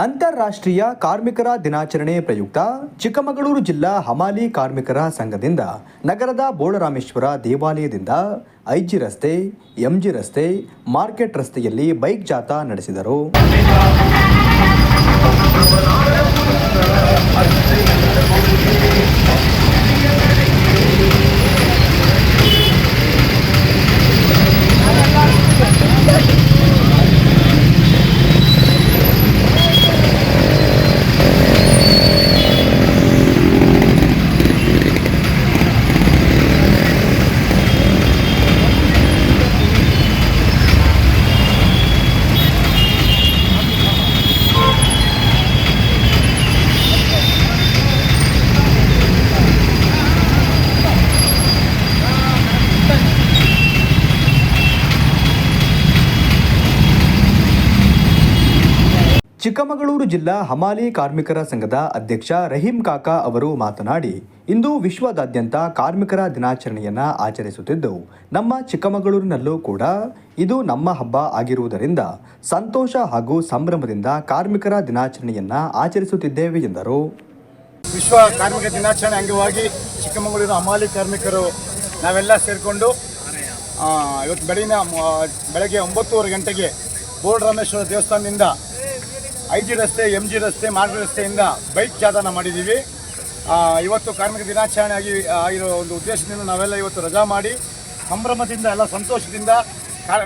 ಅಂತಾರಾಷ್ಟ್ರೀಯ ಕಾರ್ಮಿಕರ ದಿನಾಚರಣೆ ಪ್ರಯುಕ್ತ ಚಿಕ್ಕಮಗಳೂರು ಜಿಲ್ಲಾ ಹಮಾಲಿ ಕಾರ್ಮಿಕರ ಸಂಘದಿಂದ ನಗರದ ಬೋಳರಾಮೇಶ್ವರ ದೇವಾಲಯದಿಂದ ಐಜಿ ರಸ್ತೆ, ಎಂಜಿ ರಸ್ತೆ, ಮಾರ್ಕೆಟ್ ರಸ್ತೆಯಲ್ಲಿ ಬೈಕ್ ಜಾಥಾ ನಡೆಸಿದರು. ಚಿಕ್ಕಮಗಳೂರು ಜಿಲ್ಲಾ ಹಮಾಲಿ ಕಾರ್ಮಿಕರ ಸಂಘದ ಅಧ್ಯಕ್ಷ ರಹೀಂ ಕಾಕಾ ಅವರು ಮಾತನಾಡಿ, ಇಂದು ವಿಶ್ವದಾದ್ಯಂತ ಕಾರ್ಮಿಕರ ದಿನಾಚರಣೆಯನ್ನು ಆಚರಿಸುತ್ತಿದ್ದು, ನಮ್ಮ ಚಿಕ್ಕಮಗಳೂರಿನಲ್ಲೂ ಕೂಡ ಇದು ನಮ್ಮ ಹಬ್ಬ ಆಗಿರುವುದರಿಂದ ಸಂತೋಷ ಹಾಗೂ ಸಂಭ್ರಮದಿಂದ ಕಾರ್ಮಿಕರ ದಿನಾಚರಣೆಯನ್ನು ಆಚರಿಸುತ್ತಿದ್ದೇವೆ ಎಂದರು. ವಿಶ್ವ ಕಾರ್ಮಿಕ ದಿನಾಚರಣೆ ಅಂಗವಾಗಿ ಚಿಕ್ಕಮಗಳೂರಿನ ಹಮಾಲಿ ಕಾರ್ಮಿಕರು ನಾವೆಲ್ಲ ಸೇರಿಕೊಂಡು ಇವತ್ತು ಬೆಳಗಿನ ಬೆಳಗ್ಗೆ ಒಂಬತ್ತುವರೆ ಗಂಟೆಗೆ ಬೋರ್ಡ್ ರಾಮೇಶ್ವರ ದೇವಸ್ಥಾನದಿಂದ ಐ ಜಿ ರಸ್ತೆ ಎಂ ಜಿ ರಸ್ತೆ, ಮಾರ್ಗ ರಸ್ತೆಯಿಂದ ಬೈಕ್ ಜಾಥಾನ ಮಾಡಿದ್ದೀವಿ. ಇವತ್ತು ಕಾರ್ಮಿಕ ದಿನಾಚರಣೆ ಆಗಿ ಆಗಿರೋ ಒಂದು ಉದ್ದೇಶದಿಂದ ನಾವೆಲ್ಲ ಇವತ್ತು ರಜಾ ಮಾಡಿ ಸಂಭ್ರಮದಿಂದ ಎಲ್ಲ ಸಂತೋಷದಿಂದ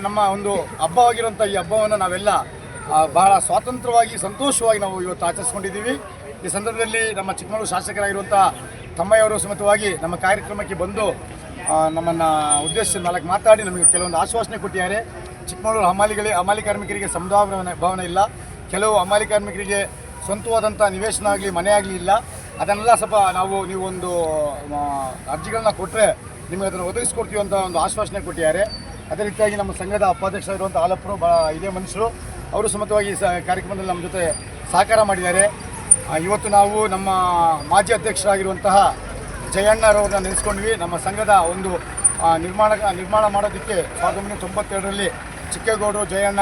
ನಮ್ಮ ಒಂದು ಹಬ್ಬವಾಗಿರುವಂಥ ಈ ಹಬ್ಬವನ್ನು ನಾವೆಲ್ಲ ಬಹಳ ಸ್ವಾತಂತ್ರ್ಯವಾಗಿ, ಸಂತೋಷವಾಗಿ ನಾವು ಇವತ್ತು ಆಚರಿಸ್ಕೊಂಡಿದ್ದೀವಿ. ಈ ಸಂದರ್ಭದಲ್ಲಿ ನಮ್ಮ ಚಿಕ್ಕಮಗಳೂರು ಶಾಸಕರಾಗಿರುವಂಥ ತಮ್ಮಯ್ಯವರು ಸಮೇತವಾಗಿ ನಮ್ಮ ಕಾರ್ಯಕ್ರಮಕ್ಕೆ ಬಂದು ನಮ್ಮನ್ನು ಉದ್ದೇಶಿಸಿ ನಾಲ್ಕು ಮಾತಾಡಿ ನಮಗೆ ಕೆಲವೊಂದು ಆಶ್ವಾಸನೆ ಕೊಟ್ಟಿದ್ದಾರೆ. ಚಿಕ್ಕಮಗಳೂರು ಹಮಾಲಿಗಳಿಗೆ ಹಮಾಲಿ ಕಾರ್ಮಿಕರಿಗೆ ಸಮುದಾಯ ಭವನ- ಭವನ ಇಲ್ಲ. ಕೆಲವು ಅಮಾಲಿ ಕಾರ್ಮಿಕರಿಗೆ ಸ್ವಂತವಾದಂಥ ನಿವೇಶನ ಆಗಲಿ, ಮನೆ ಆಗಲಿ ಇಲ್ಲ. ಅದನ್ನೆಲ್ಲ ಸ್ವಲ್ಪ ನಾವು ನೀವೊಂದು ಅರ್ಜಿಗಳನ್ನ ಕೊಟ್ಟರೆ ನಿಮಗೆ ಅದನ್ನು ಒದಗಿಸ್ಕೊಡ್ತೀವಿ ಅಂತ ಒಂದು ಆಶ್ವಾಸನೆ ಕೊಟ್ಟಿದ್ದಾರೆ. ಅದೇ ರೀತಿಯಾಗಿ ನಮ್ಮ ಸಂಘದ ಉಪಾಧ್ಯಕ್ಷರಾಗಿರುವಂಥ ಆಲಪ್ಪರು ಬ ಇದೇ ಮನುಷ್ಯರು, ಅವರು ಸಮತವಾಗಿ ಸ, ಕಾರ್ಯಕ್ರಮದಲ್ಲಿ ನಮ್ಮ ಜೊತೆ ಸಹಕಾರ ಮಾಡಿದ್ದಾರೆ. ಇವತ್ತು ನಾವು ನಮ್ಮ ಮಾಜಿ ಅಧ್ಯಕ್ಷರಾಗಿರುವಂತಹ ಜಯಣ್ಣರವ್ರನ್ನ ನೆನೆಸ್ಕೊಂಡ್ವಿ. ನಮ್ಮ ಸಂಘದ ಒಂದು ನಿರ್ಮಾಣ ನಿರ್ಮಾಣ ಮಾಡೋದಕ್ಕೆ ಸಾವಿರದ ಒಂಬೈನೂರ ತೊಂಬತ್ತೆರಡರಲ್ಲಿ ಚಿಕ್ಕೇಗೌಡರು, ಜಯಣ್ಣ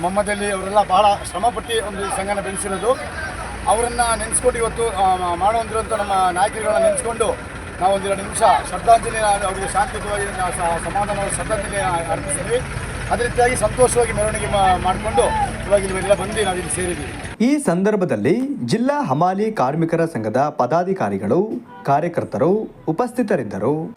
ಮೊಹಮ್ಮದ್ ಅವರೆಲ್ಲ ಬಹಳ ಶ್ರಮಪಟ್ಟು ಒಂದು ಸಂಘನ ಬೆಳೆಸಿರೋದು. ಅವರನ್ನು ನೆನೆಸ್ಕೊಂಡು ಇವತ್ತು ಮಾಡುವಂತಿರುವಂಥ ನಮ್ಮ ನಾಯಕರುಗಳನ್ನ ನೆನೆಸ್ಕೊಂಡು ನಾವು ಒಂದೆರಡು ನಿಮಿಷ ಶ್ರದ್ಧಾಂಜಲಿ ಅವರಿಗೆ ಶಾಂತಿಯುತವಾಗಿ ನಾವು ಸ- ಸಮಾಧಾನವಾದ ಶ್ರದ್ಧಾಂಜಲಿ ಅರ್ಪಿಸಿದ್ವಿ ಅದೇ ರೀತಿಯಾಗಿ ಸಂತೋಷವಾಗಿ ಮೆರವಣಿಗೆ ಮಾಡಿಕೊಂಡು ಇವಾಗ ಇಲ್ಲೆಲ್ಲ ಬಂದು ನಾವು ಇಲ್ಲಿ ಸೇರಿದ್ದೀವಿ ಈ ಸಂದರ್ಭದಲ್ಲಿ ಜಿಲ್ಲಾ ಹಮಾಲಿ ಕಾರ್ಮಿಕರ ಸಂಘದ ಪದಾಧಿಕಾರಿಗಳು, ಕಾರ್ಯಕರ್ತರು ಉಪಸ್ಥಿತರಿದ್ದರು.